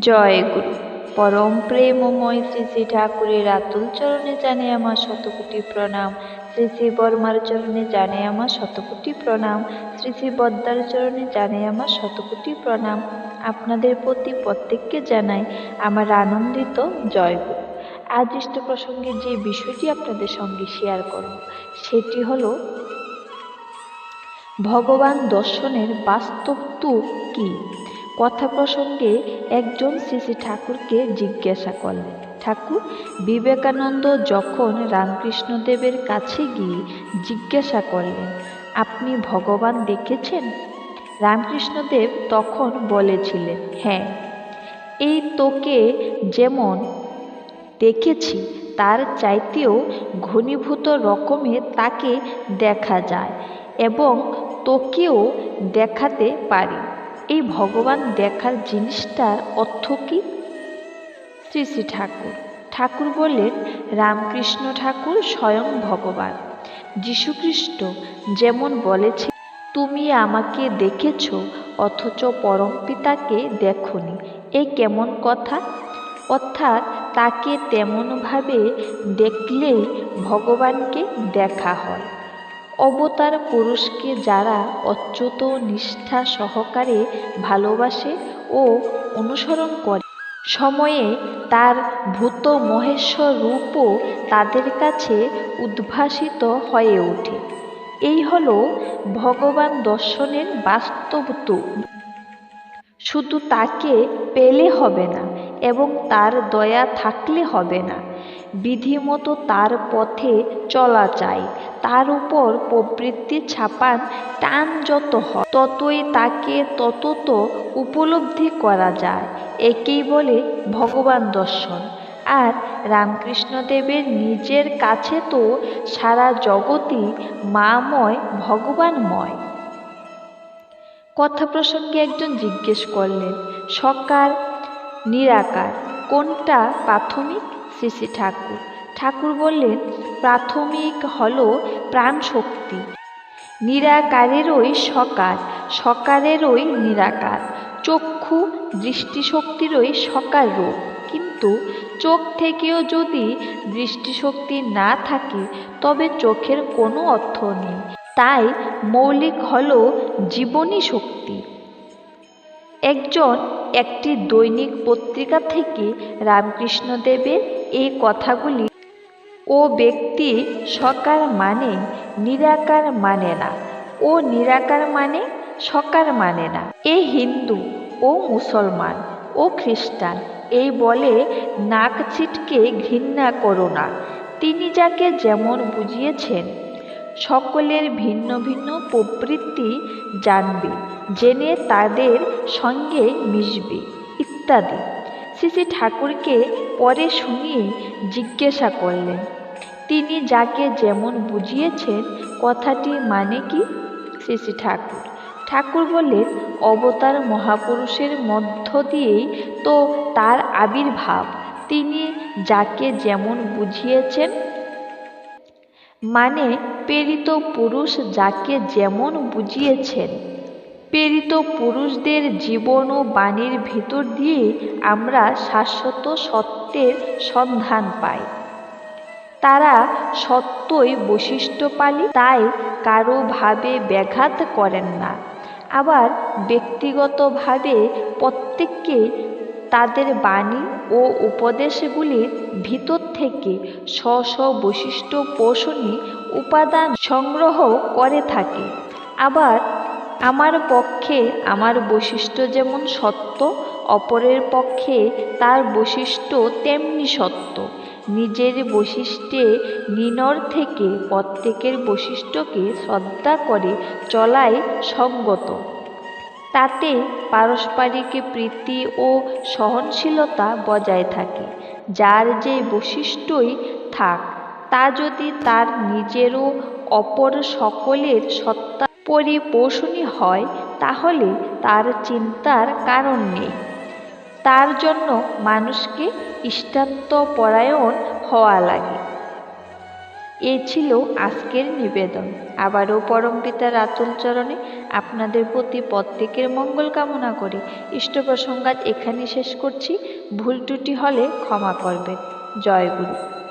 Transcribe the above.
জয় গুরু। পরম প্রেমময় শ্রী শ্রী ঠাকুরের আতুল চরণে জানে আমার শতকোটি প্রণাম। শ্রী শ্রী বর্মার চরণে জানে আমার শতকোটি প্রণাম। শ্রী শ্রী বদ্দার চরণে জানে আমার শতকোটি প্রণাম। আপনাদের প্রতি প্রত্যেককে জানাই আমার আনন্দিত জয় গুরু। আজ ইষ্ট প্রসঙ্গে যে বিষয়টি আপনাদের সঙ্গে শেয়ার করব, সেটি হলো, ভগবান দর্শনের বাস্তব তুক কী? কথা প্রসঙ্গে একজন শ্রী শ্রী ঠাকুরকে জিজ্ঞাসা করলেন, ঠাকুর, বিবেকানন্দ যখন রামকৃষ্ণদেবের কাছে গিয়ে জিজ্ঞাসা করলেন, আপনি ভগবান দেখেছেন? রামকৃষ্ণদেব তখন বলেছিলেন হ্যাঁ এই তোকে যেমন দেখেছি, তার চাইতেও ঘনীভূত রকমে তাকে দেখা যায় এবং তোকেও দেখাতে পারি। এই ভগবান দেখার জিনিসটার অর্থ কি? শ্রী শ্রী ঠাকুর। ঠাকুর বললেন, রামকৃষ্ণ ঠাকুর স্বয়ং ভগবান। যীশুখ্রিস্ট যেমন বলেছে, তুমি আমাকে দেখেছ, অথচ পরম পিতাকে দেখনি। এ কেমন কথা? অর্থাৎ তাকে তেমনভাবে দেখলেই ভগবানকে দেখা হয়। অবতার পুরুষকে যারা অচ্যুত নিষ্ঠা সহকারে ভালোবাসে ও অনুসরণ করে। সময়ে তার ভূত মহেশ্বর রূপও তাদের কাছে উদ্ভাসিত হয়ে ওঠে। এই হল ভগবান দর্শনের বাস্তব শুধু তাকে পেলে হবে না, এবং তার দয়া থাকলে হবে না। বিধিমতো তার পথে চলা চাই। তার উপর প্রবৃত্তি ছাপান টান যত হয়, ততই তাকে তত তো উপলব্ধি করা যায়। একেই বলে ভগবান দর্শন। আর রামকৃষ্ণদেবের নিজের কাছে তো সারা জগৎই মাময়, ভগবানময়। কথা প্রসঙ্গে একজন জিজ্ঞেস করলেন, সকার, নিরাকার, কোনটা প্রাথমিক? শ্রী শ্রী ঠাকুর। ঠাকুর বললেন, প্রাথমিক হল প্রাণ শক্তি নিরাকারেরই সকার সকারেরই নিরাকার। চক্ষু দৃষ্টিশক্তিরই সকার রূপ। কিন্তু চোখ থেকেও যদি দৃষ্টিশক্তি না থাকে, তবে চোখের কোনো অর্থ নেই। তাই মৌলিক হল জীবনী শক্তি। একজন একটি দৈনিক পত্রিকা থেকে রামকৃষ্ণদেবের এই কথাগুলি, ও ব্যক্তি সকার মানে নিরাকার মানে না, ও নিরাকার মানে সকার মানে না, এ হিন্দু, ও মুসলমান, ও খ্রিস্টান, এই বলে নাক ছিটকে ঘৃণা করো না, তিনি যাকে যেমন বুঝিয়েছেন সকলের ভিন্ন ভিন্ন প্রবৃত্তি জানবে, জেনে তাদের সঙ্গে মিশবে, ইত্যাদি। শ্রী ঠাকুরকে পরে শুনিয়ে জিজ্ঞাসা করলেন, তিনি যাকে যেমন বুঝিয়েছেন, কথাটি মানে কি? শ্রী ঠাকুর ঠাকুর বললেন, অবতার মহাপুরুষের মধ্য দিয়েই তো তার আবির্ভাব। তিনি যাকে যেমন বুঝিয়েছেন মানে প্রেরিত পুরুষ যাকে যেমন বুঝিয়েছেন। প্রেরিত পুরুষদের জীবন ও বাণীর ভিতর দিয়ে আমরা শাশ্বত সত্যের সন্ধান পাই। তারা সত্যই বৈশিষ্ট্য পালি তাই কারও ভাবে ব্যাঘাত করেন না। আবার ব্যক্তিগতভাবে প্রত্যেককে তাদের বাণী ও উপদেশগুলির ভিতর থেকে স্ব স্ব বৈশিষ্ট্য পোষণী উপাদান সংগ্রহ করে থাকে। আবার আমার পক্ষে আমার বৈশিষ্ট্য যেমন সত্য, অপরের পক্ষে তার বৈশিষ্ট্য তেমনি সত্য। নিজের বৈশিষ্ট্যে নিনর থেকে প্রত্যেকের বৈশিষ্ট্যকে শ্রদ্ধা করে চলাই সঙ্গত। তাতে পারস্পরিক প্রীতি ও সহনশীলতা বজায় থাকে, যার যে বৈশিষ্ট্যই থাক, তা যদি তার নিজেরও অপর সকলের সত্তা পরিপোষণী হয়, তাহলে তার চিন্তার কারণ নেই। তার জন্য মানুষকে ইষ্টাত্মপরায়ণ হওয়া লাগে। এই ছিল আজকের নিবেদন। আবারও পরম পিতার আতুল চরণে আপনাদের প্রতি প্রত্যেকের মঙ্গল কামনা করে। ইষ্ট ইষ্টপ্রসঙ্গাত এখানে শেষ করছি। ভুল ত্রুটি হলে ক্ষমা করবেন। জয় গুরু।